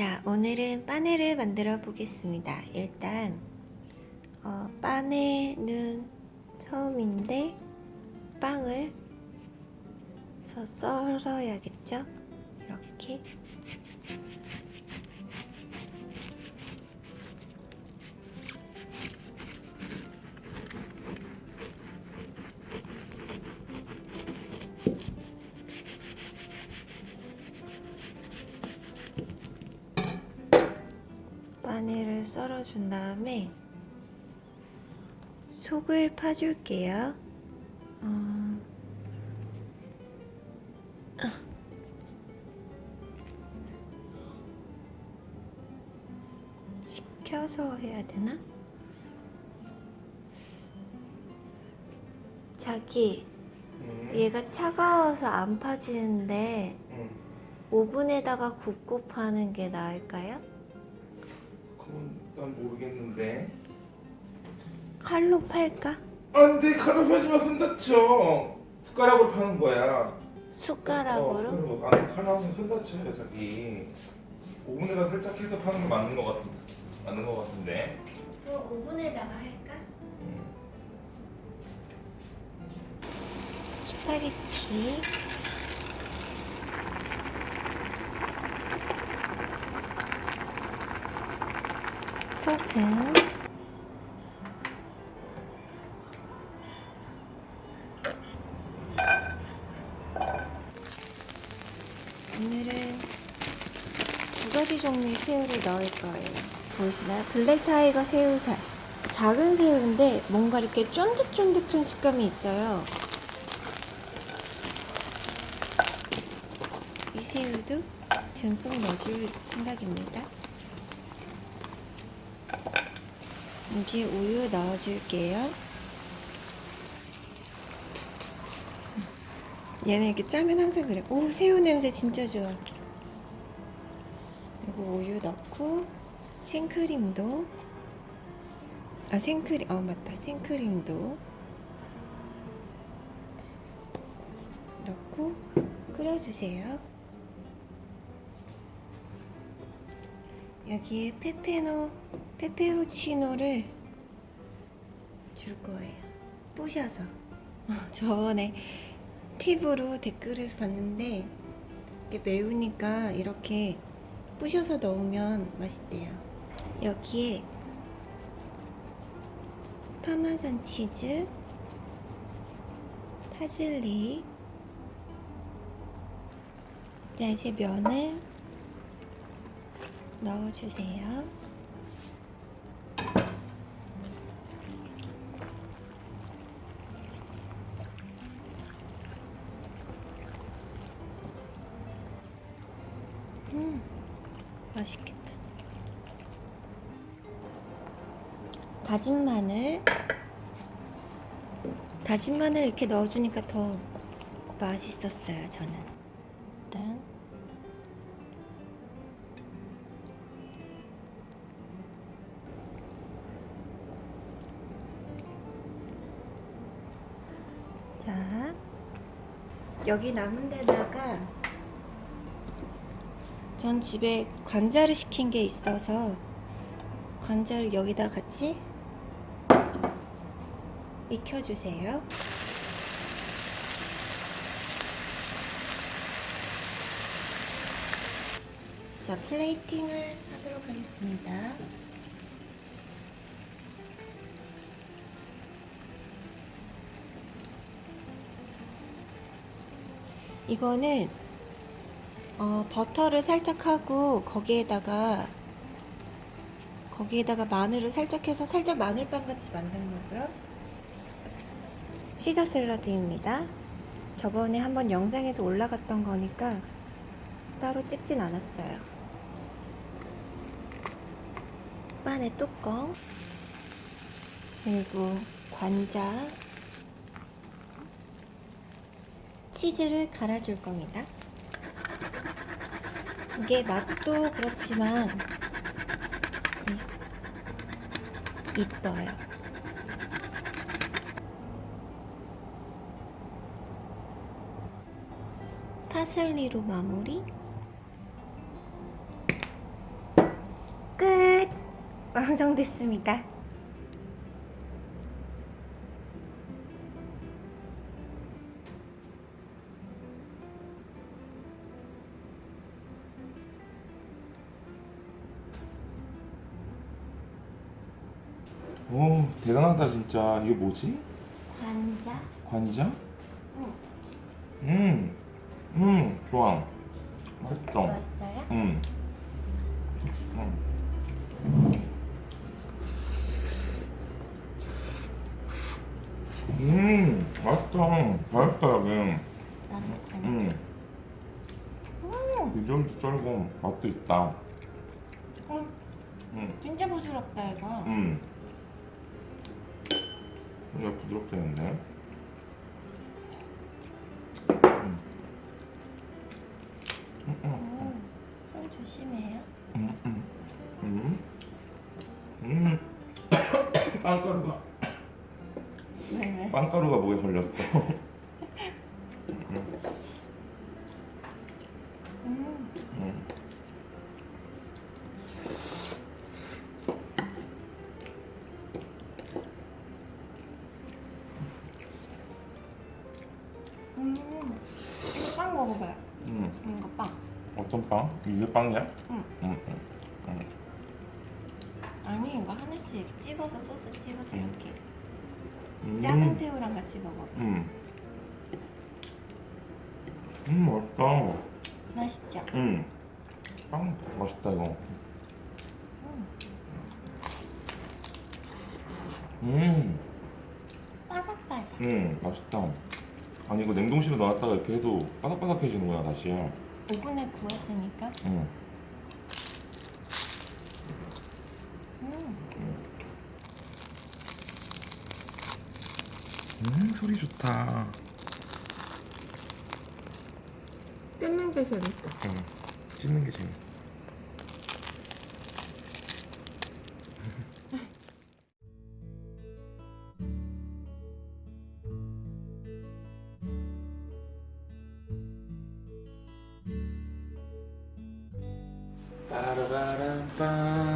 자, 오늘은 빠네를 만들어 보겠습니다. 일단 어, 빠네는 처음인데 빵을 서 썰어야겠죠? 이렇게 썰어준 다음에 속을 파줄게요. 어... 아. 식혀서 해야 되나? 자기, 음, 얘가 차가워서 안 파지는데 음. 오븐에다가 굽고 파는 게 나을까요? 난 모르겠는데. 칼로 팔까? 안돼 칼을 펴시면 손 다쳐. 숟가락으로 파는 거야. 어, 숟가락으로? 숟가락으로. 안돼 칼로 하면 손 다쳐요 자기. 오븐에다 살짝 해서 파는 게 맞는 거 같은데. 맞는 거 같은데. 그 오븐에다가 할까? 음. 스파게티 소금 오늘은 두 가지 종류의 새우를 넣을 거예요. 보이시나요? 블랙 타이거 새우살. 작은 새우인데 뭔가 이렇게 쫀득쫀득한 식감이 있어요. 이 새우도 듬뿍 넣어줄 생각입니다. 이제 우유 넣어줄게요. 얘는 이렇게 짜면 항상 그래. 오, 새우 냄새 진짜 좋아. 그리고 우유 넣고 생크림도 아 생크림 어 맞다 생크림도 넣고 끓여주세요. 여기에 페페노 페페로치노를 줄 거예요. 부셔서 어, 저번에 팁으로 댓글에서 봤는데 이게 매우니까 이렇게 부셔서 넣으면 맛있대요. 여기에 파마산 치즈, 파슬리. 자, 이제 면을 넣어주세요. 음, 맛있겠다. 다진 마늘. 다진 마늘 이렇게 넣어주니까 더 맛있었어요, 저는. 여기 남은 데다가 전 집에 관자를 시킨 게 있어서 관자를 여기다 같이 익혀주세요. 자, 플레이팅을 하도록 하겠습니다. 이거는 어, 버터를 살짝 하고 거기에다가 거기에다가 마늘을 살짝 해서 살짝 마늘빵 같이 만든 거고요. 시저 샐러드입니다. 저번에 한번 영상에서 올라갔던 거니까 따로 찍진 않았어요. 빵의 뚜껑 그리고 관자 치즈를 갈아줄 겁니다. 이게 맛도 그렇지만 이- 이뻐요. 파슬리로 마무리. 완성됐습니다. 오 대단하다 진짜. 이게 뭐지? 관자. 관자? 응. 음, 음, 좋아. 맛있어. 좋았어요? 음. 음. 음, 맛있다. 맛있다, 여기. 나도 관자. 음. 비주얼도 쩔고, 맛도 있다. 음, 음, 진짜 부드럽다 이거. 음. 이거 부드럽게. 음. 음, 음. 음, 손 조심해요. 음, 음, 음, 음. 빵가루가 왜 왜? 빵가루가 목에 걸렸어. 음. 먹어봐요. 음. 음, 이거 빵. 어떤 빵? 이게 빵이야? 응. 음, 음, 음. 아니 이거 하나씩 찍어서 소스 찍어서 음. 이렇게 음. 작은 새우랑 같이 먹어. 음. 음, 맛있다. 맛있죠? 음. 빵 맛있다 이거. 음. 음. 바삭바삭. 음, 맛있다. 아니 이거 냉동실에 넣었다가 이렇게 해도 바삭바삭해지는구나 다시. 오븐에 구웠으니까. 음. 음. 음, 소리 좋다. 뜯는 게 재밌어. 응. 찢는 게 재밌어. 빠라바람빰